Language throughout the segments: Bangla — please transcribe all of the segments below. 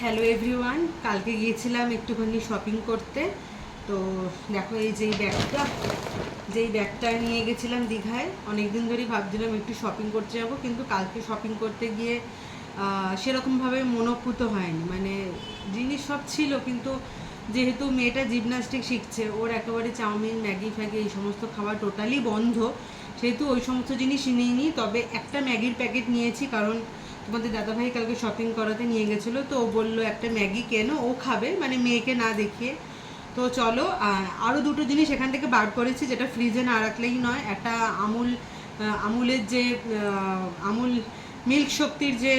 হ্যালো এভরিওয়ান কালকে গিয়েছিলাম একটুখানি শপিং করতে। তো দেখো এই যেই ব্যাগটা যেই ব্যাগটা নিয়ে গেছিলাম দীঘায় অনেক দিন ধরেই ভাবছিলাম একটু শপিং করতে যাব, কিন্তু কালকে শপিং করতে গিয়ে সেরকমভাবে মনোপুত হয়নি। মানে জিনিস সব ছিল, কিন্তু যেহেতু মেয়েটা জিমনাস্টিক শিখছে, ওর একেবারে চাউমিন, ম্যাগি ফ্যাগি এই সমস্ত খাওয়া টোটালি বন্ধ। সেহেতু ওই সমস্ত জিনিস নিইনি, তবে একটা ম্যাগির প্যাকেট নিয়েছি, কারণ তোমাদের দাদাভাই কালকে শপিং করাতে নিয়ে গেছিল, তো ও বলল একটা ম্যাগি কেন, ও খাবে মানে মেয়েকে না দেখিয়ে। তো চলো আরও দুটো জিনিস এখান থেকে বার করেছি, যেটা ফ্রিজে না রাখলেই নয়, একটা আমুল আমুলের যে আমুল মিল্ক শক্তির যে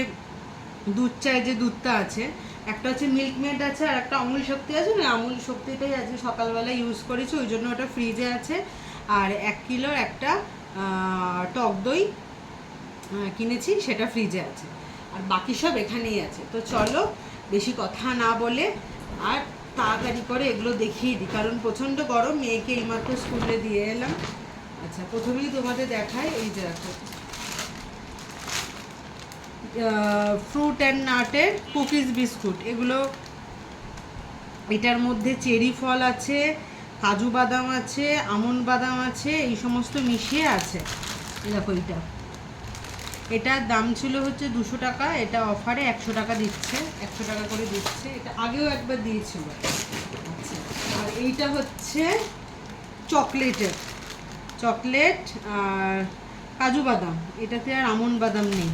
দুধ চায়ের যে দুধটা আছে, একটা হচ্ছে মিল্ক মেড আছে আর একটা আমুল শক্তি আছে না আমুল শক্তিটাই আজকে সকালবেলা ইউজ করেছি, ওই জন্য ওটা ফ্রিজে আছে। আর এক কিলোর একটা টক দই কিনেছি, সেটা ফ্রিজে আছে। আর বাকি সব এখানেই আছে। তো চলো, বেশি কথা না বলে আর তাড়াতাড়ি করে এগুলো দেখিয়ে দিই। কারণ প্রচণ্ড গরম, মেয়েকে এইমাত্র স্কুলে দিয়ে এলাম। আচ্ছা প্রথমেই তোমাদের দেখায় এই যে দেখো। ফ্রুট অ্যান্ড নাটের কুকিজ বিস্কুট এগুলো এটার মধ্যে চেরি ফল আছে, কাজু বাদাম আছে আমন্ড বাদাম আছে, এই সমস্ত মিশিয়ে আছে। দেখো এইটা। এটার দাম ছিল হচ্ছে দুশো টাকা, এটা অফারে একশো টাকা দিচ্ছে, একশো টাকা করে দিচ্ছে। এটা আগেও একবার দিয়েছিল। আচ্ছা আর এইটা হচ্ছে চকলেটের। চকলেট আর কাজু বাদাম, এটাতে আর আমন্ড বাদাম নেই।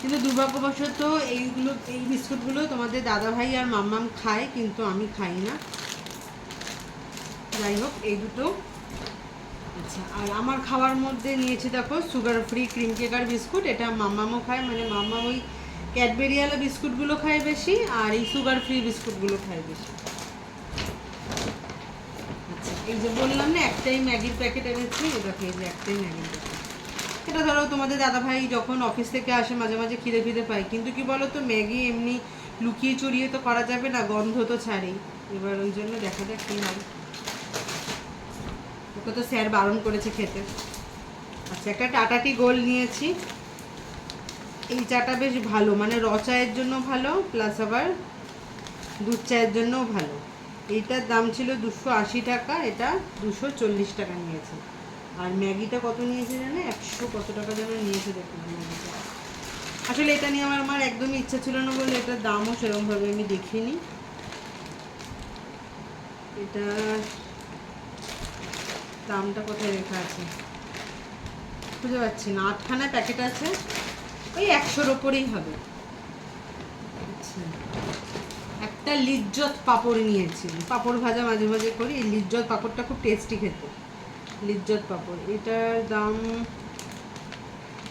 কিন্তু দুর্ভাগ্যবশত এইগুলো, এই বিস্কুটগুলো তোমাদের দাদাভাই আর মাম্মাম খায়, কিন্তু আমি খাই না। যাই হোক, এই দুটো আচ্ছা আর আমার খাওয়ার মধ্যে নিয়েছি দেখো sugar free cream cracker biscuit. এটা মাম্মামও খায় মানে মাম্মা ওই ক্যাডবেরিয়ালা বিস্কুটগুলো খায় বেশি, আর এই সুগার ফ্রি বিস্কুটগুলো খায় বেশি। আচ্ছা এই যে বললাম না, একটাই ম্যাগির প্যাকেট এনেছি দেখো, এই যে একটাই ম্যাগির প্যাকেট। এটা ধরো, তোমাদের দাদাভাই যখন অফিস থেকে আসে, মাঝে মাঝে খিদে ফিদে পায়। কিন্তু কি বলো তো, ম্যাগি এমনি লুকিয়ে চড়িয়ে তো করা যাবে না, গন্ধ তো ছাড়েই। এবার ওই জন্য দেখা যাক কী হয়। ওকে তো স্যার বারণ করেছে খেতে। আচ্ছা একটা টাটা টি গোল্ড নিয়েছি। এই চাটা বেশ ভালো মানে র চায়ের জন্য ভালো প্লাস আবার দুধ চায়ের জন্যও ভালো। এইটার দাম ছিল দুশো আশি টাকা, এটা দুশো চল্লিশ টাকা নিয়েছে। আর ম্যাগিটা কত নিয়েছে জানে? একশো কত টাকা যেন নিয়েছে দেখুন ম্যাগিটা। আসলে এটা নিয়ে আমার আমার একদমই ইচ্ছা ছিল না বলে এটার দামও সেরকমভাবে আমি দেখিনি। এটা দামটা কোথায় লেখা আছে? খুঁজে পাচ্ছি না। আটখানা প্যাকেট আছে। ওই একশোর ওপরেই হবে। আচ্ছা। একটা লিজ্জত পাপড় নিয়েছি। পাপড় ভাজা মাঝে মাঝে করি। এই লিজ্জত পাপড়টা খুব টেস্টি খেতে। লিজ্জত পাপড়। এটার দাম,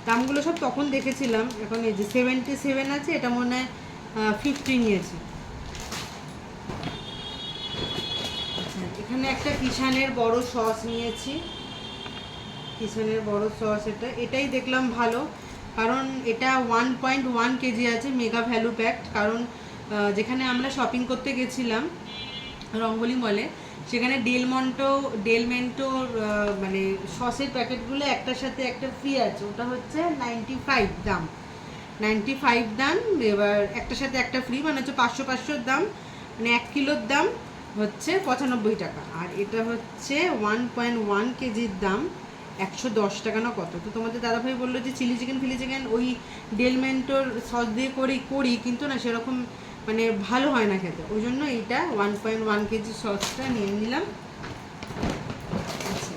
দামগুলো সব তখন দেখেছিলাম। এখন এই যে সেভেন্টি সেভেন আছে, এটা মনে হয় ফিফটি নিয়েছি আচ্ছা এখানে একটা কিষানের বড় সস নিয়েছি। কিষানের বড় সস এটা, এটাই দেখলাম ভালো। কারণ এটা one point one K G আছে মেগা ভ্যালু প্যাকড কারণ যেখানে আমরা শপিং করতে গেছিলাম রঙ্গলি মলে সেখানে ডেলমন্টো ডেলমেন্টো মানে সসের প্যাকেটগুলো একটার সাথে একটা ফ্রি আছে। ওটা হচ্ছে নাইনটি ফাইভ দাম। নাইনটি ফাইভ দাম, এবার একটার সাথে একটা ফ্রি মানে হচ্ছে পাঁচশো পাঁচশোর দাম। মানে এক কিলোর দাম। হচ্ছে পঁচানব্বই টাকা। আর এটা হচ্ছে ওয়ান পয়েন্ট ওয়ান কেজির দাম একশো দশ টাকা না কত? তো তোমাদের দাদাভাই বলল যে চিলি চিকেন, ফিলি চিকেন ওই ডেলমেন্টোর সস দিয়ে করেই করি, কিন্তু না সেরকম মানে ভালো হয় না খেতে। ওই জন্য এইটা ওয়ান পয়েন্ট ওয়ান কেজি সসটা নিয়ে নিলাম। আচ্ছা।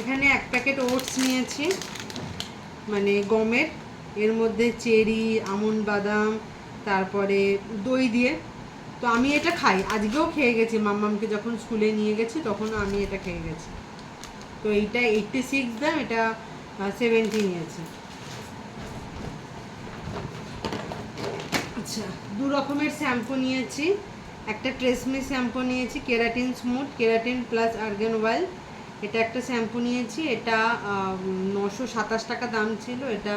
এখানে এক প্যাকেট ওটস নিয়েছি মানে গমের। এর মধ্যে চেরি, আমন্ড বাদাম, তারপরে দই দিয়ে তো আমি এটা খাই। আজকেও খেয়ে গেছি, মাম্মামকে যখন স্কুলে নিয়ে গেছি তখন আমি এটা খেয়ে গেছি। তো এইটা এইটটি সিক্স দাম, এটা সেভেন্টি নিয়েছে। আচ্ছা দু রকমের শ্যাম্পু নিয়েছি। একটা ট্রেসমি শ্যাম্পু নিয়েছি, keratin smooth, keratin plus argan oil এটা একটা শ্যাম্পু নিয়েছি, এটা নশো সাতাশ টাকা দাম ছিল, এটা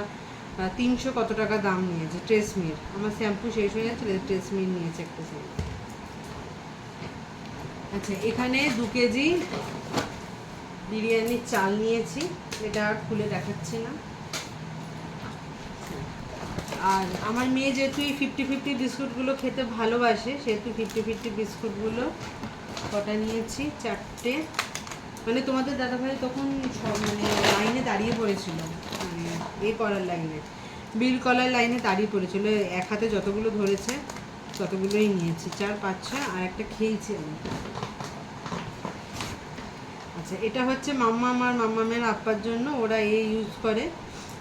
তিনশো কত টাকা দাম নিয়েছে? ট্রেসমির আমার শ্যাম্পু শেষ হয়ে যাচ্ছে ট্রেসমির নিয়েছে একটা শ্যাম্পু আচ্ছা এখানে দু কেজি বিরিয়ানির চাল নিয়েছি। এটা আর খুলে দেখাচ্ছি না। আর আমার মেয়ে যেহেতু এই ফিফটি ফিফটি বিস্কুটগুলো খেতে ভালোবাসে, সেহেতু ফিফটি ফিফটি বিস্কুটগুলো কটা নিয়েছি? চারটে। মানে তোমাদের দাদাভাই তখন মানে লাইনে দাঁড়িয়ে পড়েছিল। এ করার লাইনে বিল কলার লাইনে দাঁড়িয়ে পড়েছিল। এক হাতে যতগুলো ধরেছে, ততগুলোই নিয়েছি। চার, পাঁচ, ছয়, আর একটা খেয়েছি আমি। আচ্ছা এটা হচ্ছে মাম্মা আমার মাম্মা মাম্মামের আপ্পার জন্য। ওরা এ ইউজ করে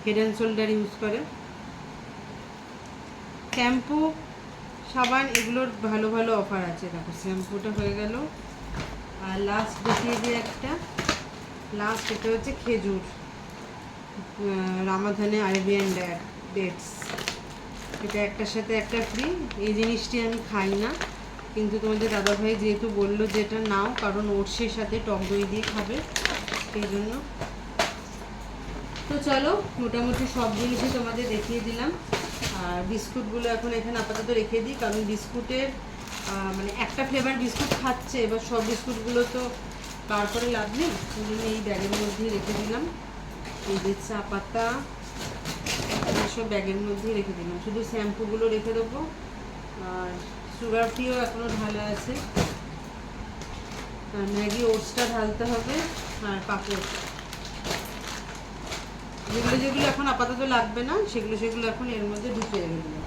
হেড অ্যান্ড শোল্ডার ইউজ করে। শ্যাম্পু, সাবান, এগুলোর ভালো ভালো অফার আছে। দেখো, শ্যাম্পুটা হয়ে গেল। আর লাস্ট দেখিয়ে দিই একটা। লাস্ট এটা হচ্ছে খেজুর। রামাধানে আরবিয়ান ডেটস। এটা একটার সাথে একটা ফ্রি এই জিনিসটি আমি খাই না। কিন্তু তোমাদের দাদাভাই যেহেতু বলল যে এটা নাও, কারণ ওটসের সাথে টক দই দিয়ে খাবে। সেই জন্য। তো চলো, মোটামুটি সব জিনিসই তোমাদের দেখিয়ে দিলাম। আর বিস্কুটগুলো এখন এখানে আপাতত রেখে দিই, কারণ বিস্কুটের মানে একটা ফ্লেভার বিস্কুট খাচ্ছে। এবার সব বিস্কুটগুলো তো বার করে লাভ নেই। এই ব্যাগের মধ্যেই রেখে দিলাম। এই চা পাতা সব ব্যাগের মধ্যেই রেখে দিলাম। শুধু শ্যাম্পুগুলো রেখে দেবো। আর সুগার ফ্রিও এখনও ঢালা আছে। আর ম্যাগি ওটসটা ঢালতে হবে আর পাপড়। যেগুলো যেগুলো এখন আপাতত লাগবে না, সেগুলো সেগুলো এখন এর মধ্যে ঢুকে দিলাম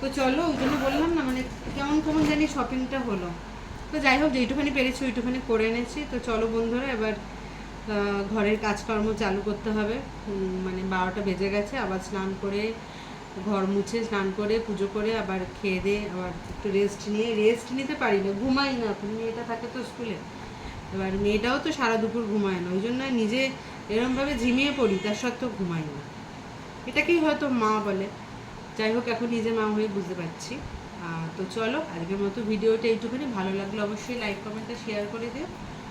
তো চলো ওই জন্য বললাম না মানে কেমন কেমন জানি শপিংটা হলো। তো যাই হোক, যেইটুখানি পেরেছি ওইটুখানি করে এনেছি। তো চলো বন্ধুরা, এবার ঘরের কাজকর্ম চালু করতে হবে। মানে বারোটা বেজে গেছে, আবার স্নান করে ঘর মুছে স্নান করে পুজো করে আবার খেয়ে দিয়ে আবার একটু রেস্ট নিয়ে রেস্ট নিতে পারি না ঘুমাই না। মেয়েটা থাকে তো স্কুলে। এবার মেয়েটাও তো সারা দুপুর ঘুমায় না, ওই জন্য নিজে এরমভাবে ঝিমিয়ে পড়ি, তার সত্ত্বেও ঘুমাই না। এটাকেই হয়তো মা বলে। যাই হোক, এখন নিজে মা হয়ে বুঝতে পারছি। তো চলো আজকের মতো ভিডিওটা এইটুখানি ভালো লাগলে অবশ্যই লাইক কমেন্টটা শেয়ার করে দিও।